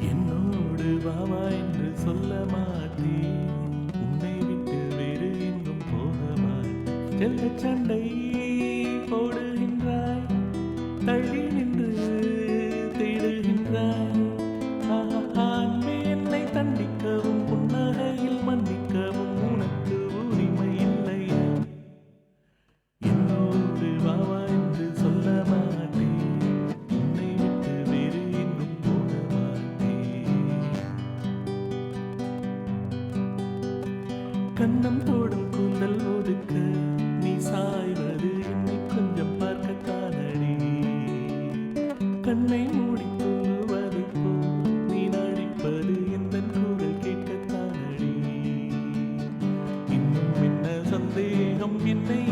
என்னோடு வாவா என்று சொல்ல மாட்டே உன்னை விட்டு வேறு எங்கும் போக மாட்டேன். சண்டை போடுகின்றாய். தள்ளி கண்ணம் தோடும் கூந்தல் ஒதுக்க நீ சாய்வது என்னை கொஞ்சம் பார்க்கத்தானடி. கண்ணை மூடி தூங்குவது போல் நீ நடிப்பது எந்த குரல் கேட்கத்தானடி. இன்னும் என்னை